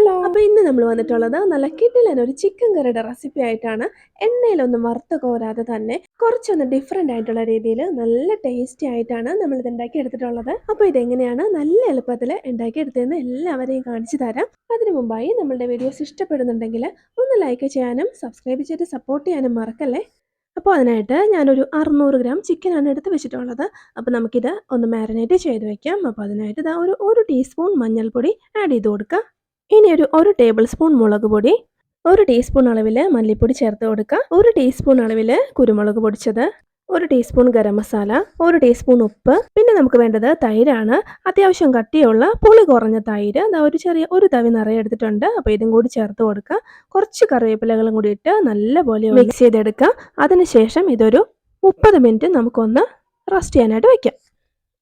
Hello അപ്പോൾ ഇന്ന് നമ്മൾ വന്നിട്ടുള്ളത് നല്ല കിട്ടിലൻ ഒരു ചിക്കൻ കറിയുടെ റെസിപ്പി ആയിട്ടാണ്. എണ്ണയിലൊന്നും വറുത്ത് കോരാതെ തന്നെ കുറച്ചൊന്ന് ഡിഫറെന്റ് ആയിട്ടുള്ള രീതിയിൽ നല്ല ടേസ്റ്റി ആയിട്ടാണ് നമ്മൾ ഇത് ഉണ്ടാക്കി എടുത്തിട്ടുള്ളത് അപ്പോൾ ഇതെങ്ങനെയാണ് നല്ല എളുപ്പത്തിൽ ഉണ്ടാക്കിയെടുത്തതെന്ന് എല്ലാവരെയും കാണിച്ചു തരാം. അതിനു മുമ്പായി നമ്മളുടെ വീഡിയോസ് ഇഷ്ടപ്പെടുന്നുണ്ടെങ്കിൽ ഒന്ന് ലൈക്ക് ചെയ്യാനും സബ്സ്ക്രൈബ് ചെയ്ത് സപ്പോർട്ട് ചെയ്യാനും മറക്കല്ലേ? അപ്പോൾ അതിനായിട്ട് ഞാനൊരു അറുന്നൂറ് ഗ്രാം ചിക്കനാണ് എടുത്ത് വെച്ചിട്ടുള്ളത്. അപ്പോൾ നമുക്കിത് ഒന്ന് മാരിനേറ്റ് ചെയ്ത് വയ്ക്കാം അപ്പോൾ അതിനായിട്ട് ഇതാ ഒരു ഒരു ടീസ്പൂൺ മഞ്ഞൾപ്പൊടി ആഡ് ചെയ്ത് കൊടുക്കുക ഇനി ഒരു ഒരു ടേബിൾ സ്പൂൺ മുളക് പൊടി ഒരു ടീസ്പൂൺ അളവിൽ മല്ലിപ്പൊടി ചേർത്ത് കൊടുക്കുക ഒരു ടീസ്പൂൺ അളവിൽ കുരുമുളക് പൊടിച്ചത് ഒരു ടീസ്പൂൺ ഗരം മസാല ഒരു ടീസ്പൂൺ ഉപ്പ്. പിന്നെ നമുക്ക് വേണ്ടത് തൈരാണ്. അത്യാവശ്യം കട്ടിയുള്ള പുളി കുറഞ്ഞ തൈര്. അതാ ഒരു ചെറിയ ഒരു തവി നിറയെ എടുത്തിട്ടുണ്ട്. അപ്പോൾ ഇതും കൂടി ചേർത്ത് കൊടുക്കുക കുറച്ച് കറിവേപ്പിലകളും കൂടി ഇട്ട് നല്ലപോലെ മിക്സ് ചെയ്തെടുക്കുക അതിനുശേഷം ഇതൊരു മുപ്പത് മിനിറ്റ് നമുക്കൊന്ന് റെസ്റ്റ് ചെയ്യാനായിട്ട് വെക്കാം.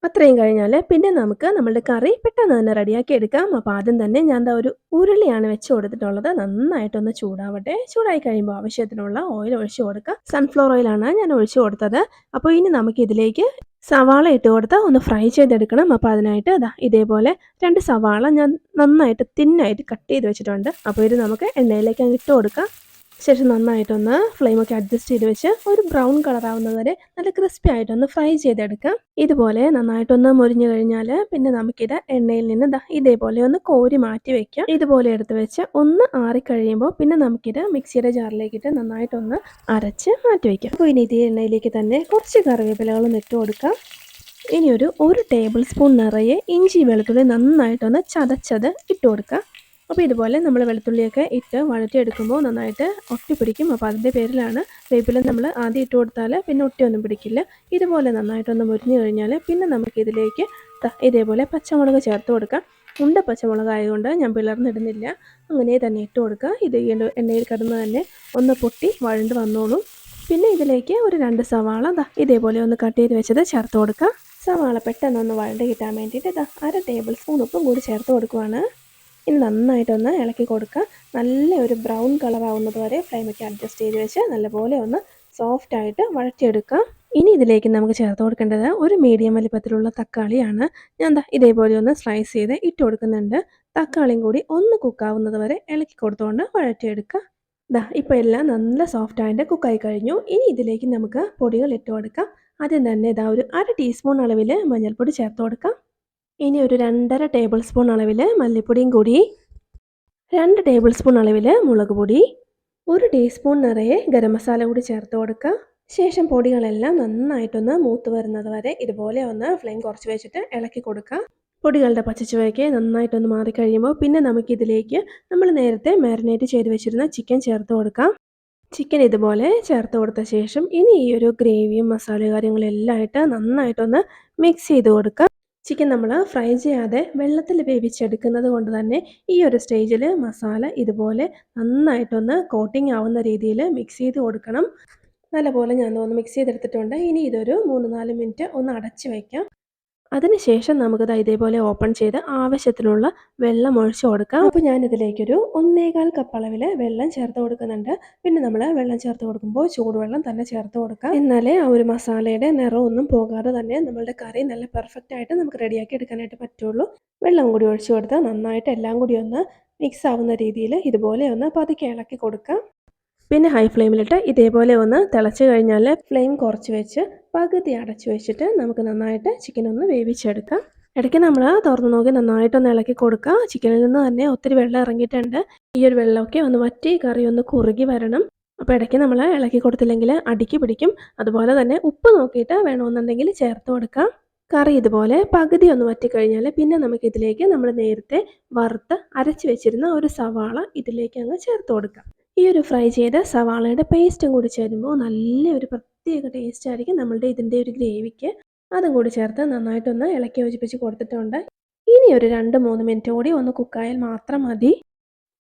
അത്രയും കഴിഞ്ഞാൽ പിന്നെ നമുക്ക് നമ്മളുടെ കറി പെട്ടെന്ന് തന്നെ റെഡിയാക്കി എടുക്കാം. അപ്പോൾ ആദ്യം തന്നെ ഞാൻ എന്താ ഒരു ഉരുളിയാണ് വെച്ച് കൊടുത്തിട്ടുള്ളത്. നന്നായിട്ടൊന്ന് ചൂടാവട്ടെ. ചൂടായി കഴിയുമ്പോൾ ആവശ്യത്തിനുള്ള ഓയിൽ ഒഴിച്ചു കൊടുക്കുക സൺഫ്ലവർ ഓയിലാണ് ഞാൻ ഒഴിച്ചു കൊടുത്തത്. അപ്പോൾ ഇനി നമുക്ക് ഇതിലേക്ക് സവാള ഇട്ട് കൊടുത്ത് ഒന്ന് ഫ്രൈ ചെയ്തെടുക്കണം. അപ്പോൾ അതിനായിട്ട് അതാ ഇതേപോലെ രണ്ട് സവാള ഞാൻ നന്നായിട്ട് തിന്നായിട്ട് കട്ട് ചെയ്ത് വെച്ചിട്ടുണ്ട്. അപ്പോൾ ഇത് നമുക്ക് എണ്ണയിലേക്ക് അങ്ങ് ഇട്ട് കൊടുക്കാം. ശേഷം നന്നായിട്ടൊന്ന് ഫ്ലെയിമൊക്കെ അഡ്ജസ്റ്റ് ചെയ്ത് വെച്ച് ഒരു ബ്രൗൺ കളർ ആവുന്നത് നല്ല ക്രിസ്പി ആയിട്ടൊന്ന് ഫ്രൈ ചെയ്തെടുക്കാം. ഇതുപോലെ നന്നായിട്ടൊന്ന് മുരിഞ്ഞു കഴിഞ്ഞാൽ പിന്നെ നമുക്കിത് എണ്ണയിൽ നിന്ന് ഇതേപോലെ ഒന്ന് കോരി മാറ്റി വെക്കാം. ഇതുപോലെ എടുത്ത് വെച്ച് ഒന്ന് ആറിക്കഴിയുമ്പോൾ പിന്നെ നമുക്കിത് മിക്സിയുടെ ജാറിലേക്കിട്ട് നന്നായിട്ടൊന്ന് അരച്ച് മാറ്റി വയ്ക്കാം അപ്പോൾ ഇനി ഇതേ എണ്ണയിലേക്ക് തന്നെ കുറച്ച് കറിവേപ്പിലകളും ഇട്ട് കൊടുക്കാം. ഇനി ഒരു ഒരു ടേബിൾ സ്പൂൺ നിറയെ ഇഞ്ചി വെളുത്തുള്ളി നന്നായിട്ടൊന്ന് ചതച്ചത് ഇട്ട് കൊടുക്കുക അപ്പോൾ ഇതുപോലെ നമ്മൾ വെളുത്തുള്ളിയൊക്കെ ഇട്ട് വഴറ്റിയെടുക്കുമ്പോൾ നന്നായിട്ട് ഒട്ടി പിടിക്കും. അപ്പോൾ അതിന്റെ പേരിലാണ് വേപ്പില നമ്മൾ ആദ്യം ഇട്ട് കൊടുത്താൽ പിന്നെ ഒട്ടിയൊന്നും പിടിക്കില്ല. ഇതുപോലെ നന്നായിട്ടൊന്ന് മുരിഞ്ഞു കഴിഞ്ഞാൽ പിന്നെ നമുക്കിതിലേക്ക് ഇതേപോലെ പച്ചമുളക് ചേർത്ത് കൊടുക്കാം. ഉണ്ട പച്ചമുളക് ആയതുകൊണ്ട് ഞാൻ പിളർന്നിടുന്നില്ല. അങ്ങനെ തന്നെ ഇട്ട് കൊടുക്കുക. ഇത് എണ്ണയിൽ കിടന്ന് തന്നെ ഒന്ന് പൊട്ടി വഴണ്ട് വന്നോളും. പിന്നെ ഇതിലേക്ക് ഒരു രണ്ട് സവാള ഇതേപോലെ ഒന്ന് കട്ട് ചെയ്ത് വെച്ചത് ചേർത്ത് കൊടുക്കുക. സവാള പെട്ടെന്ന് ഒന്ന് വഴണ്ട് കിട്ടാൻ വേണ്ടിയിട്ട് അര ടേബിൾ സ്പൂൺ ഉപ്പും കൂടി ചേർത്ത് കൊടുക്കുവാണ്. ഇനി നന്നായിട്ടൊന്ന് ഇളക്കി കൊടുക്കുക. നല്ല ഒരു ബ്രൗൺ കളർ ആവുന്നത് വരെ ഫ്ലെയിമൊക്കെ അഡ്ജസ്റ്റ് ചെയ്ത് വെച്ച് നല്ലപോലെ ഒന്ന് സോഫ്റ്റായിട്ട് വഴറ്റിയെടുക്കാം. ഇനി ഇതിലേക്ക് നമുക്ക് ചേർത്ത് കൊടുക്കേണ്ടത് ഒരു മീഡിയം വലിപ്പത്തിലുള്ള തക്കാളിയാണ്. ഞാൻ ദാ ഇതേപോലെ ഒന്ന് സ്ലൈസ് ചെയ്ത് ഇട്ട് കൊടുക്കുന്നുണ്ട്. തക്കാളിയും കൂടി ഒന്ന് കുക്കാവുന്നത് വരെ ഇളക്കി കൊടുത്തുകൊണ്ട് വഴറ്റിയെടുക്കുക ദാ ഇപ്പോൾ എല്ലാം നല്ല സോഫ്റ്റായിട്ട് കുക്കായി കഴിഞ്ഞു. ഇനി ഇതിലേക്ക് നമുക്ക് പൊടികൾ ഇട്ട് കൊടുക്കാം. ആദ്യം തന്നെ ഇതാ ഒരു അര ടീസ്പൂൺ അളവിൽ മഞ്ഞൾപ്പൊടി ചേർത്ത് കൊടുക്കാം. ഇനി ഒരു രണ്ടര ടേബിൾ സ്പൂൺ അളവിൽ മല്ലിപ്പൊടിയും കൂടി രണ്ട് ടേബിൾ സ്പൂൺ അളവിൽ മുളക് പൊടി ഒരു ടീസ്പൂൺ നിറയെ ഗരം മസാല കൂടി ചേർത്ത് കൊടുക്കുക. ശേഷം പൊടികളെല്ലാം നന്നായിട്ടൊന്ന് മൂത്ത് വരുന്നത് വരെ ഇതുപോലെ ഒന്ന് ഫ്ലെയിം കുറച്ച് വെച്ചിട്ട് ഇളക്കി കൊടുക്കുക. പൊടികളുടെ പച്ചച്ചുവയ്ക്ക് നന്നായിട്ടൊന്ന് മാറിക്കഴിയുമ്പോൾ പിന്നെ നമുക്കിതിലേക്ക് നമ്മൾ നേരത്തെ മാരിനേറ്റ് ചെയ്ത് വെച്ചിരുന്ന ചിക്കൻ ചേർത്ത് കൊടുക്കാം. ചിക്കൻ ഇതുപോലെ ചേർത്ത് കൊടുത്ത ശേഷം ഇനി ഈ ഒരു ഗ്രേവിയും മസാല കാര്യങ്ങളെല്ലാം ആയിട്ട് നന്നായിട്ടൊന്ന് മിക്സ് ചെയ്ത് കൊടുക്കുക. ചിക്കൻ നമ്മൾ ഫ്രൈ ചെയ്യാതെ വെള്ളത്തിൽ വേവിച്ചെടുക്കുന്നത് കൊണ്ട് തന്നെ ഈ ഒരു സ്റ്റേജിൽ മസാല ഇതുപോലെ നന്നായിട്ടൊന്ന് കോട്ടിംഗ് ആവുന്ന രീതിയിൽ മിക്സ് ചെയ്ത് കൊടുക്കണം. നല്ലപോലെ ഞാൻ മിക്സ് ചെയ്തെടുത്തിട്ടുണ്ട്. ഇനി ഇതൊരു മൂന്ന് നാല് മിനിറ്റ് ഒന്ന് അടച്ച് വയ്ക്കാം അതിനുശേഷം നമുക്കത് ഇതേപോലെ ഓപ്പൺ ചെയ്ത് ആവശ്യത്തിനുള്ള വെള്ളം ഒഴിച്ചു കൊടുക്കാം. അപ്പോൾ ഞാനിതിലേക്കൊരു ഒന്നേകാൽ കപ്പ് അളവിൽ വെള്ളം ചേർത്ത് കൊടുക്കുന്നുണ്ട്. പിന്നെ നമ്മൾ വെള്ളം ചേർത്ത് കൊടുക്കുമ്പോൾ ചൂടുവെള്ളം തന്നെ ചേർത്ത് കൊടുക്കാം. എന്നാലേ ആ ഒരു മസാലയുടെ നിറമൊന്നും പോകാതെ തന്നെ നമ്മളുടെ കറി നല്ല പെർഫെക്റ്റ് ആയിട്ട് നമുക്ക് റെഡിയാക്കി എടുക്കാനായിട്ട് പറ്റുള്ളൂ. വെള്ളം കൂടി ഒഴിച്ചു കൊടുത്ത് നന്നായിട്ട് എല്ലാം കൂടി ഒന്ന് മിക്സ് ആവുന്ന രീതിയിൽ ഇതുപോലെ ഒന്ന് പതുക്കെ ഇളക്കി കൊടുക്കാം. പിന്നെ ഹൈ ഫ്ലെയിമിലിട്ട് ഇതേപോലെ ഒന്ന് തിളച്ച് കഴിഞ്ഞാൽ ഫ്ലെയിം കുറച്ച് വെച്ച് പകുതി അടച്ചു വെച്ചിട്ട് നമുക്ക് നന്നായിട്ട് ചിക്കൻ ഒന്ന് വേവിച്ചെടുക്കാം. ഇടയ്ക്ക് നമ്മൾ തുറന്നു നോക്കി നന്നായിട്ടൊന്ന് ഇളക്കി കൊടുക്കുക ചിക്കനിൽ നിന്ന് തന്നെ ഒത്തിരി വെള്ളം ഇറങ്ങിയിട്ടുണ്ട്. ഈ ഒരു വെള്ളമൊക്കെ ഒന്ന് വറ്റി കറി ഒന്ന് കുറുകി വരണം. അപ്പോൾ ഇടയ്ക്ക് നമ്മൾ ഇളക്കി കൊടുത്തില്ലെങ്കിൽ അടിക്ക് പിടിക്കും. അതുപോലെ തന്നെ ഉപ്പ് നോക്കിയിട്ട് വേണമെന്നുണ്ടെങ്കിൽ ചേർത്ത് കൊടുക്കാം. കറി ഇതുപോലെ പകുതി ഒന്ന് വറ്റിക്കഴിഞ്ഞാൽ പിന്നെ നമുക്ക് ഇതിലേക്ക് നമ്മൾ നേരത്തെ വറുത്ത് അരച്ച് വെച്ചിരുന്ന ഒരു സവാള ഇതിലേക്ക് അങ്ങ് ചേർത്ത് കൊടുക്കാം. ഈ ഒരു ഫ്രൈ ചെയ്ത സവാളയുടെ പേസ്റ്റും കൂടി ചേരുമ്പോൾ നല്ല ഒരു പ്രത്യേക ടേസ്റ്റ് ആയിരിക്കും നമ്മളുടെ ഇതിന്റെ ഒരു ഗ്രേവിക്ക്. അതും കൂടി ചേർത്ത് നന്നായിട്ടൊന്ന് ഇളക്കി യോജിപ്പിച്ച് കൊടുത്തിട്ടുണ്ട്. ഇനി ഒരു രണ്ട് മൂന്ന് മിനിറ്റ് കൂടി ഒന്ന് കുക്കായാൽ മാത്രം മതി.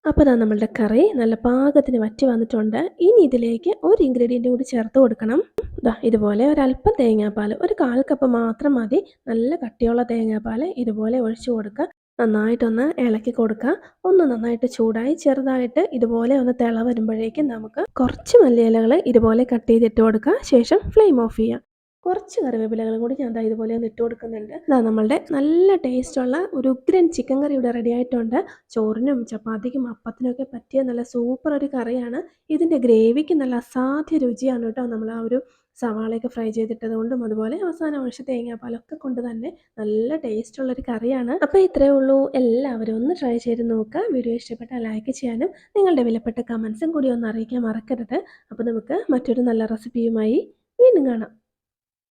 അപ്പോൾ ഇതാ നമ്മളുടെ കറി നല്ല പാകത്തിന് വറ്റി വന്നിട്ടുണ്ട്. ഇനി ഇതിലേക്ക് ഒരു ഇൻഗ്രീഡിയന്റ് കൂടി ചേർത്ത് കൊടുക്കണം. ഇതാ ഇതുപോലെ ഒരല്പം തേങ്ങാപ്പാൽ ഒരു കാൽ കപ്പ് മാത്രം മതി. നല്ല കട്ടിയുള്ള തേങ്ങാപ്പാൽ ഇതുപോലെ ഒഴിച്ചു കൊടുക്കുക. നന്നായിട്ടൊന്ന് ഇളക്കി കൊടുക്കുക. ഒന്ന് നന്നായിട്ട് ചൂടായി ചെറുതായിട്ട് ഇതുപോലെ ഒന്ന് തിള വരുമ്പോഴേക്കും നമുക്ക് കുറച്ച് മല്ലിയിലകൾ ഇതുപോലെ കട്ട് ചെയ്തിട്ട് കൊടുക്കുക. ശേഷം ഫ്ലെയിം ഓഫ് ചെയ്യുക. കുറച്ച് കറിവേപ്പിലകളും കൂടി ഞാൻ ദാ ഇതുപോലെ ഒന്ന് ഇട്ട് കൊടുക്കുന്നുണ്ട്. ഇതാ നമ്മളുടെ നല്ല ടേസ്റ്റുള്ള ഒരു ഉഗ്രൻ ചിക്കൻ കറി ഇവിടെ റെഡി ആയിട്ടുണ്ട്. ചോറിനും ചപ്പാത്തിക്കും അപ്പത്തിനൊക്കെ പറ്റിയ നല്ല സൂപ്പർ ഒരു കറിയാണ്. ഇതിന്റെ ഗ്രേവിക്ക് നല്ല അസാധ്യ രുചിയാണ് കേട്ടോ. നമ്മൾ ആ ഒരു സവാളയൊക്കെ ഫ്രൈ ചെയ്തിട്ടത് കൊണ്ടും അതുപോലെ അവസാനം ഒഴിച്ച തേങ്ങാപ്പാലൊക്കെ കൊണ്ട് തന്നെ നല്ല ടേസ്റ്റ് ഉള്ളൊരു കറിയാണ്. അപ്പോൾ ഇത്രയേ ഉള്ളൂ. എല്ലാവരും ഒന്ന് ട്രൈ ചെയ്ത് നോക്കുക. വീഡിയോ ഇഷ്ടപ്പെട്ടാൽ ലൈക്ക് ചെയ്യാനും നിങ്ങളുടെ വിലപ്പെട്ട കമൻസും കൂടി ഒന്ന് അറിയിക്കാൻ മറക്കരുത്. അപ്പോൾ നമുക്ക് മറ്റൊരു നല്ല റെസിപ്പിയുമായി വീണ്ടും കാണാം.